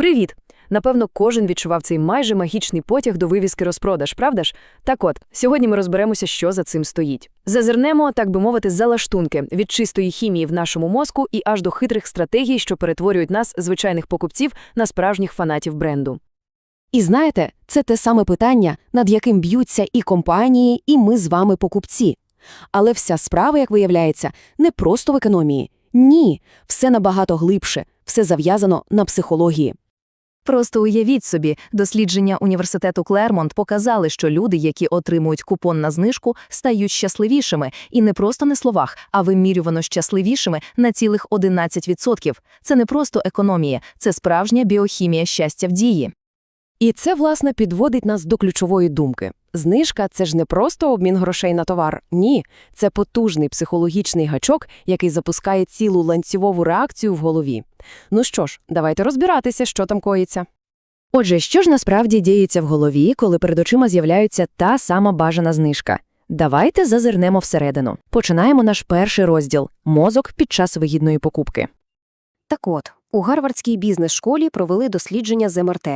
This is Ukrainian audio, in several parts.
Привіт! Напевно, кожен відчував цей майже магічний потяг до вивіски розпродаж, правда ж? Так от, сьогодні ми розберемося, що за цим стоїть. Зазирнемо, так би мовити, за лаштунки від чистої хімії в нашому мозку і аж до хитрих стратегій, що перетворюють нас, звичайних покупців, на справжніх фанатів бренду. І знаєте, це те саме питання, над яким б'ються і компанії, і ми з вами покупці. Але вся справа, як виявляється, не просто в економії. Ні, все набагато глибше, все зав'язано на психології. Просто уявіть собі, дослідження університету Клермонт показали, що люди, які отримують купон на знижку, стають щасливішими, і не просто на словах, а вимірювано щасливішими на цілих 11%. Це не просто економія, це справжня біохімія щастя в дії. І це, власне, підводить нас до ключової думки. Знижка – це ж не просто обмін грошей на товар. Ні, це потужний психологічний гачок, який запускає цілу ланцювову реакцію в голові. Ну що ж, давайте розбиратися, що там коїться. Отже, що ж насправді діється в голові, коли перед очима з'являється та сама бажана знижка? Давайте зазирнемо всередину. Починаємо наш перший розділ – мозок під час вигідної покупки. Так от, у Гарвардській бізнес-школі провели дослідження з МРТ.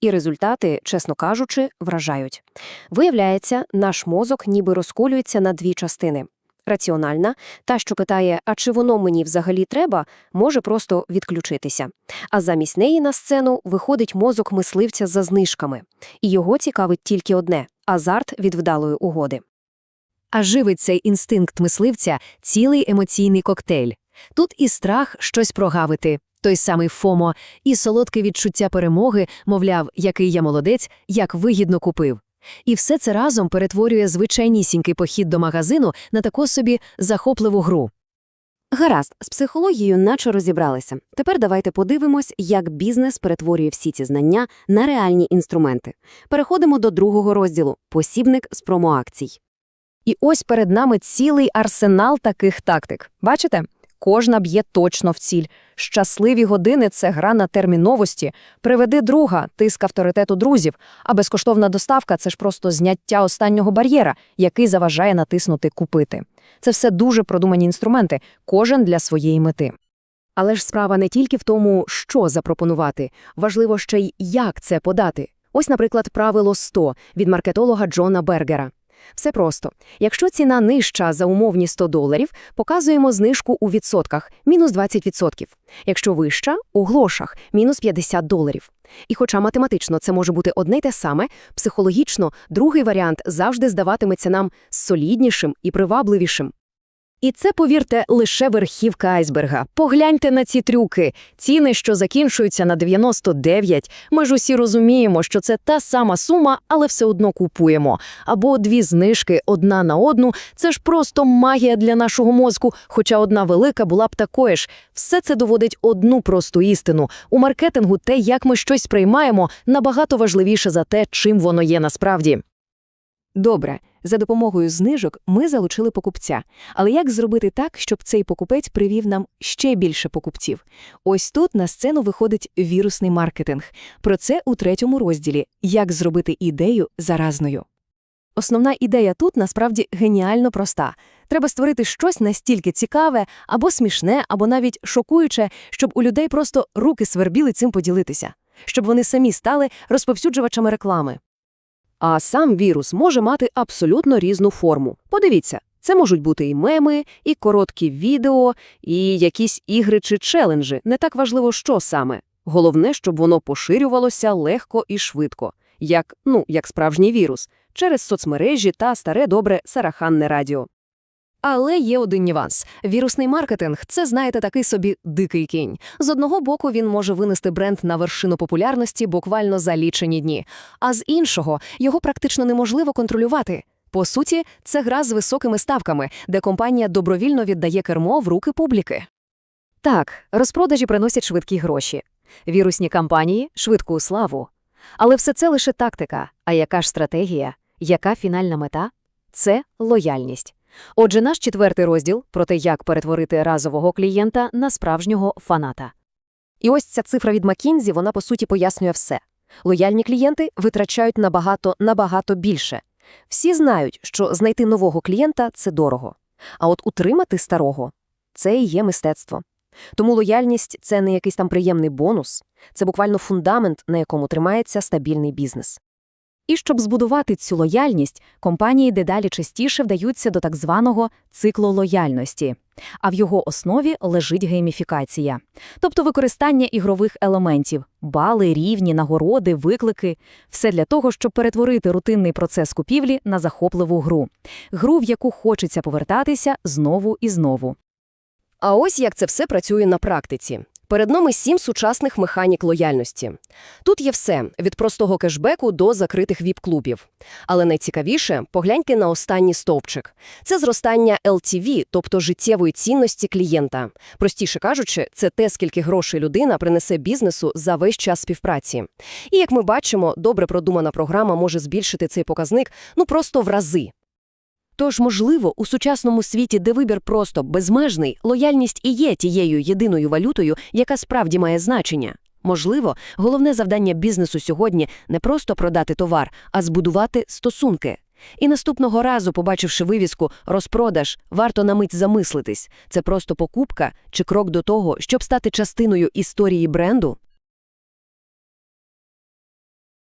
І результати, чесно кажучи, вражають. Виявляється, наш мозок ніби розколюється на дві частини. Раціональна, та, що питає, а чи воно мені взагалі треба, може просто відключитися. А замість неї на сцену виходить мозок мисливця за знижками. І його цікавить тільки одне – азарт від вдалої угоди. А живить цей інстинкт мисливця – цілий емоційний коктейль. Тут і страх щось прогавити, той самий ФОМО, і солодке відчуття перемоги, мовляв, який я молодець, як вигідно купив. І все це разом перетворює звичайнісінький похід до магазину на таку собі захопливу гру. Гаразд, з психологією наче розібралися. Тепер давайте подивимось, як бізнес перетворює всі ці знання на реальні інструменти. Переходимо до другого розділу – посібник з промоакцій. І ось перед нами цілий арсенал таких тактик. Бачите? Кожна б'є точно в ціль. Щасливі години це гра на терміновості. Приведи друга, тиск авторитету друзів. А безкоштовна доставка це ж просто зняття останнього бар'єра, який заважає натиснути купити. Це все дуже продумані інструменти, кожен для своєї мети. Але ж справа не тільки в тому, що запропонувати, важливо ще й як це подати. Ось, наприклад, правило 100 від маркетолога Джона Бергера. Все просто. Якщо ціна нижча за умовні 100 доларів, показуємо знижку у відсотках – мінус 20%. Якщо вища – у глошах – мінус 50 доларів. І хоча математично це може бути одне й те саме, психологічно другий варіант завжди здаватиметься нам соліднішим і привабливішим. І це, повірте, лише верхівка айсберга. Погляньте на ці трюки. Ціни, що закінчуються на 99. Ми ж усі розуміємо, що це та сама сума, але все одно купуємо. Або дві знижки одна на одну. Це ж просто магія для нашого мозку, хоча одна велика була б такою ж. Все це доводить одну просту істину. У маркетингу те, як ми щось сприймаємо, набагато важливіше за те, чим воно є насправді. Добре, за допомогою знижок ми залучили покупця. Але як зробити так, щоб цей покупець привів нам ще більше покупців? Ось тут на сцену виходить вірусний маркетинг. Про це у третьому розділі Як зробити ідею заразною. Основна ідея тут насправді геніально проста. Треба створити щось настільки цікаве, або смішне, або навіть шокуюче, щоб у людей просто руки свербіли цим поділитися, щоб вони самі стали розповсюджувачами реклами. А сам вірус може мати абсолютно різну форму. Подивіться, це можуть бути і меми, і короткі відео, і якісь ігри чи челенджі. Не так важливо, що саме. Головне, щоб воно поширювалося легко і швидко, як, ну, як справжній вірус, через соцмережі та старе добре сараханне радіо. Але є один нюанс. Вірусний маркетинг це, знаєте, такий собі дикий кінь. З одного боку, він може винести бренд на вершину популярності буквально за лічені дні, а з іншого його практично неможливо контролювати. По суті, це гра з високими ставками, де компанія добровільно віддає кермо в руки публіки. Так, розпродажі приносять швидкі гроші, вірусні кампанії швидку славу. Але все це лише тактика. А яка ж стратегія? Яка фінальна мета? Це лояльність. Отже, наш четвертий розділ про те, як перетворити разового клієнта на справжнього фаната. І ось ця цифра від Макінзі, вона по суті пояснює все. Лояльні клієнти витрачають набагато набагато більше. Всі знають, що знайти нового клієнта це дорого. А от утримати старого це і є мистецтво. Тому лояльність – це не якийсь там приємний бонус, це буквально фундамент, на якому тримається стабільний бізнес. І щоб збудувати цю лояльність, компанії дедалі частіше вдаються до так званого циклу лояльності, а в його основі лежить гейміфікація, тобто використання ігрових елементів – бали, рівні, нагороди, виклики – все для того, щоб перетворити рутинний процес купівлі на захопливу гру. Гру, в яку хочеться повертатися знову і знову. А ось як це все працює на практиці. Перед нами сім сучасних механік лояльності. Тут є все – від простого кешбеку до закритих віп-клубів. Але найцікавіше – погляньте на останній стовпчик. Це зростання LTV, тобто життєвої цінності клієнта. Простіше кажучи, це те, скільки грошей людина принесе бізнесу за весь час співпраці. І, як ми бачимо, добре продумана програма може збільшити цей показник ну просто в рази. Тож, можливо, у сучасному світі, де вибір просто безмежний, лояльність і є тією єдиною валютою, яка справді має значення. Можливо, головне завдання бізнесу сьогодні не просто продати товар, а збудувати стосунки. І наступного разу, побачивши вивіску «Розпродаж», варто на мить замислитись – це просто покупка чи крок до того, щоб стати частиною історії бренду?